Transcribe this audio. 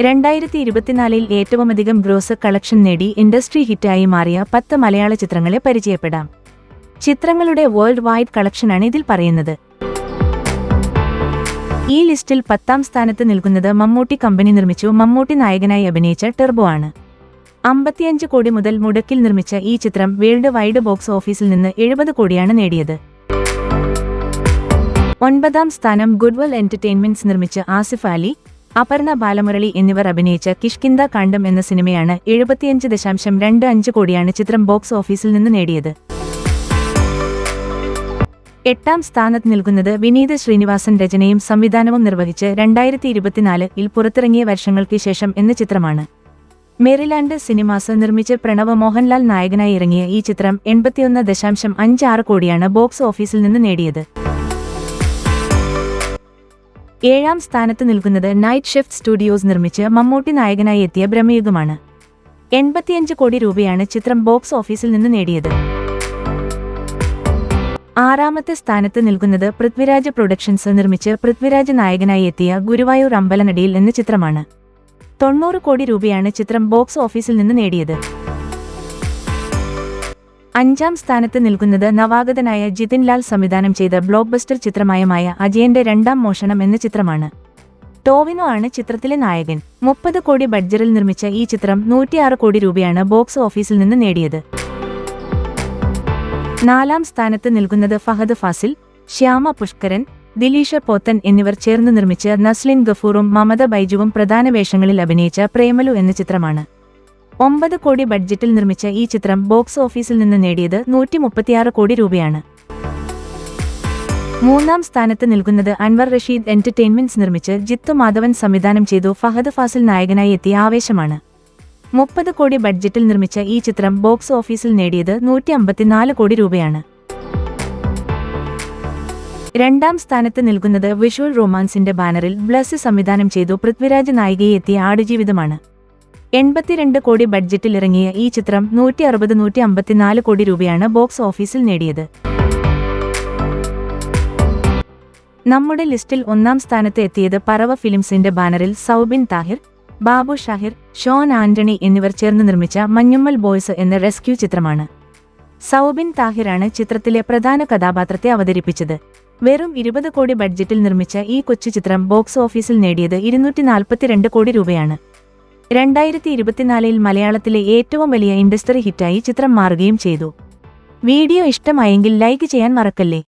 രണ്ടായിരത്തി ഇരുപത്തിനാലിൽ ഏറ്റവുമധികം ഗ്രോസ് കളക്ഷൻ നേടി ഇൻഡസ്ട്രി ഹിറ്റായി മാറിയ പത്ത് മലയാള ചിത്രങ്ങളെ പരിചയപ്പെടാം. ചിത്രങ്ങളുടെ വേൾഡ് വൈഡ് കളക്ഷനാണ് ഇതിൽ പറയുന്നത്. ഈ ലിസ്റ്റിൽ പത്താം സ്ഥാനത്ത് നിൽക്കുന്നത് മമ്മൂട്ടി കമ്പനി നിർമ്മിച്ചു. മമ്മൂട്ടി നായകനായി അഭിനയിച്ച ടെർബോ ആണ്. അമ്പത്തിയഞ്ച് കോടി മുതൽ മുടക്കിൽ നിർമ്മിച്ച ഈ ചിത്രം വേൾഡ് വൈഡ് ബോക്സ് ഓഫീസിൽ നിന്ന് എഴുപത് കോടിയാണ് നേടിയത്. ഒൻപതാം സ്ഥാനം ഗുഡ്വൽ എന്റർടൈൻമെന്റ്സ് നിർമ്മിച്ച ആസിഫ് അലി അപർണ ബാലമുരളി എന്നിവർ അഭിനയിച്ച കിഷ്കിന്ദ കാണ്ഡം എന്ന സിനിമയാണ് എഴുപത്തിയഞ്ച് ദശാംശം രണ്ട് അഞ്ച് കോടിയാണ് ചിത്രം ബോക്സ് ഓഫീസിൽ നിന്ന് നേടിയത്. എട്ടാം സ്ഥാനത്ത് നിൽക്കുന്നത് വിനീത് ശ്രീനിവാസൻ രചനയും സംവിധാനവും നിർവഹിച്ച് രണ്ടായിരത്തി ഇരുപത്തിനാലിൽ പുറത്തിറങ്ങിയ വർഷങ്ങൾക്ക് ശേഷം എന്ന ചിത്രമാണ്. മേരിലാൻഡ് സിനിമാസ് നിർമ്മിച്ച് പ്രണവ് മോഹൻലാൽ നായകനായി ഇറങ്ങിയ ഈ ചിത്രം എൺപത്തിയൊന്ന് ദശാംശം അഞ്ച് ആറ് കോടിയാണ് ബോക്സ് ഓഫീസിൽ നിന്ന് നേടിയത്. ഏഴാം സ്ഥാനത്ത് നിൽക്കുന്നത് നൈറ്റ് ഷിഫ്റ്റ് സ്റ്റുഡിയോസ് നിർമ്മിച്ച് മമ്മൂട്ടി നായകനായി എത്തിയ ബ്രഹ്മയുഗമാണ്. എൺപത്തിയഞ്ച് കോടി രൂപയാണ് ചിത്രം ബോക്സ് ഓഫീസിൽ നിന്ന് നേടിയത്. ആറാമത്തെ സ്ഥാനത്ത് നിൽക്കുന്നത് പൃഥ്വിരാജ് പ്രൊഡക്ഷൻസ് നിർമ്മിച്ച് പൃഥ്വിരാജ് നായകനായി എത്തിയ ഗുരുവായൂർ അമ്പലനടിയിൽ എന്ന ചിത്രമാണ്. തൊണ്ണൂറ് കോടി രൂപയാണ് ചിത്രം ബോക്സ് ഓഫീസിൽ നിന്ന് നേടിയത്. അഞ്ചാം സ്ഥാനത്ത് നിൽക്കുന്നത് നവാഗതനായ ജിതിൻ ലാൽ സംവിധാനം ചെയ്ത ബ്ലോക്ക് ബസ്റ്റർ ചിത്രമായമായ അജയന്റെ രണ്ടാം മോഷണം എന്ന ചിത്രമാണ്. ടോവിനോ ആണ് ചിത്രത്തിലെ നായകൻ. മുപ്പത് കോടി ബഡ്ജറിൽ നിർമ്മിച്ച ഈ ചിത്രം നൂറ്റിയാറ് കോടി രൂപയാണ് ബോക്സ് ഓഫീസിൽ നിന്ന് നേടിയത്. നാലാം സ്ഥാനത്ത് നിൽക്കുന്നത് ഫഹദ് ഫാസിൽ ശ്യാമ പുഷ്കരൻ ദിലീഷ പോത്തൻ എന്നിവർ ചേർന്ന് നിർമ്മിച്ച നസ്ലിൻ ഗഫൂറും മമത ബൈജുവും പ്രധാന വേഷങ്ങളിൽ അഭിനയിച്ച പ്രേമലു എന്ന ചിത്രമാണ്. ഒമ്പത് കോടി ബഡ്ജറ്റിൽ നിർമ്മിച്ച ഈ ചിത്രം ബോക്സ് ഓഫീസിൽ നിന്ന് നേടിയത് നൂറ്റി മുപ്പത്തിയാറ് കോടി രൂപയാണ്. മൂന്നാം സ്ഥാനത്ത് നിൽക്കുന്നത് അൻവർ റഷീദ് എന്റർടൈൻമെന്റ്സ് നിർമ്മിച്ച് ജിത്തു മാധവൻ സംവിധാനം ചെയ്തു ഫഹദ് ഫാസിൽ നായകനായി എത്തിയ ആവേശമാണ്. മുപ്പത് കോടി ബഡ്ജറ്റിൽ നിർമ്മിച്ച ഈ ചിത്രം ബോക്സ് ഓഫീസിൽ നേടിയത് നൂറ്റി അമ്പത്തിനാല് കോടി രൂപയാണ്. രണ്ടാം സ്ഥാനത്ത് നിൽക്കുന്നത് വിഷ്വൽ റൊമാൻസിന്റെ ബാനറിൽ ബ്ലസ് സംവിധാനം ചെയ്തു പൃഥ്വിരാജ് നായികയെ എത്തിയ ആടുജീവിതമാണ്. എൺപത്തിരണ്ട് കോടി ബഡ്ജറ്റിൽ ഇറങ്ങിയ ഈ ചിത്രം നൂറ്റി അറുപത് നൂറ്റി അമ്പത്തിനാല് കോടി രൂപയാണ് ബോക്സ് ഓഫീസിൽ നേടിയത്. നമ്മുടെ ലിസ്റ്റിൽ ഒന്നാം സ്ഥാനത്ത് എത്തിയത് പറവ ഫിലിംസിന്റെ ബാനറിൽ സൗബിൻ താഹിർ ബാബു ഷാഹിർ ഷോൺ ആന്റണി എന്നിവർ ചേർന്ന് നിർമ്മിച്ച മഞ്ഞുമ്മൽ ബോയ്സ് എന്ന റെസ്ക്യൂ ചിത്രമാണ്. സൗബിൻ താഹിറാണ് ചിത്രത്തിലെ പ്രധാന കഥാപാത്രത്തെ അവതരിപ്പിച്ചത്. വെറും ഇരുപത് കോടി ബഡ്ജറ്റിൽ നിർമ്മിച്ച ഈ കൊച്ചു ചിത്രം ബോക്സ് ഓഫീസിൽ നേടിയത് ഇരുന്നൂറ്റി കോടി രൂപയാണ്. രണ്ടായിരത്തി ഇരുപത്തിനാലിൽ മലയാളത്തിലെ ഏറ്റവും വലിയ ഇൻഡസ്ട്രി ഹിറ്റായി ചിത്രം മാറുകയും ചെയ്തു. വീഡിയോ ഇഷ്ടമായെങ്കിൽ ലൈക്ക് ചെയ്യാൻ മറക്കല്ലേ?